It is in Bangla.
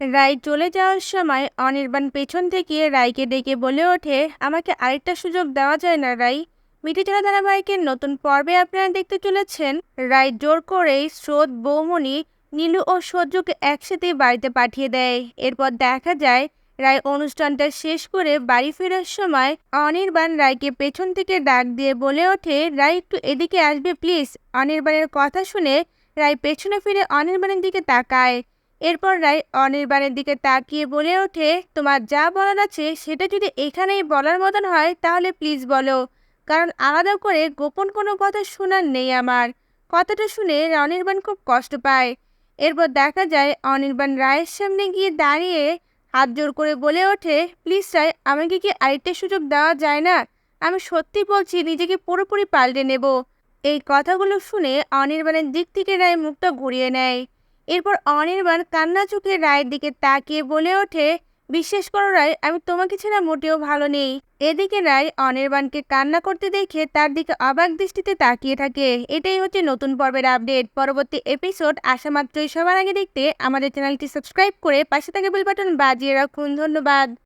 রায় চলে যাওয়ার সময় অনির্বাণ পেছন থেকে রায়কে ডেকে বলে ওঠে, আমাকে আরেকটা সুযোগ দেওয়া যায় না রাই মিঠিচেরা ধারাবাহিকের নতুন পর্বে আপনারা দেখতে চলেছেন। রায় জোর করেই স্রোত বৌমণি নীলু ও সূর্যকে একসাথে বাড়িতে পাঠিয়ে দেয়। এরপর দেখা যায়, রায় অনুষ্ঠানটা শেষ করে বাড়ি ফেরার সময় অনির্বাণ রায়কে পেছন থেকে ডাক দিয়ে বলে ওঠে, রায়, একটু এদিকে আসবে, প্লিজ। অনির্বাণের কথা শুনে রায় পেছনে ফিরে অনির্বাণের দিকে তাকায়। এরপর রায় অনির্বাণের দিকে তাকিয়ে বলে ওঠে, তোমার যা বলার আছে সেটা যদি এখানেই বলার মতন হয় তাহলে প্লিজ বলো। কারণ আলাদা করে গোপন কোনো কথা শোনার নেই আমার। কথাটা শুনে অনির্বাণ খুব কষ্ট পায়। এরপর দেখা যায় অনির্বাণ রায়ের সামনে গিয়ে দাঁড়িয়ে হাত জোর করে বলে ওঠে প্লিজ রায়, আমাকে কি আরেকটা সুযোগ দেওয়া যায় না? আমি সত্যি বলছি নিজেকে পুরোপুরি পাল্টে নেব। এই কথাগুলো শুনে অনির্বাণের দিক থেকে রায় মুখটা ঘুরিয়ে নেয়। এরপর অনির্বাণ কান্না চোখে রায়ের দিকে তাকিয়ে বলে ওঠে, বিশ্বাস করো রায়, আমি তোমাকে ছাড়া মোটেও ভালো নেই। এদিকে রায় অনির্বাণকে কান্না করতে দেখে তার দিকে অবাক দৃষ্টিতে তাকিয়ে থাকে। এটাই হচ্ছে নতুন পর্বের আপডেট। পরবর্তী এপিসোড আসা মাত্রই সবার আগে দেখতে আমাদের চ্যানেলটি সাবস্ক্রাইব করে পাশে থাকা বেল বাটন বাজিয়ে রাখুন। ধন্যবাদ।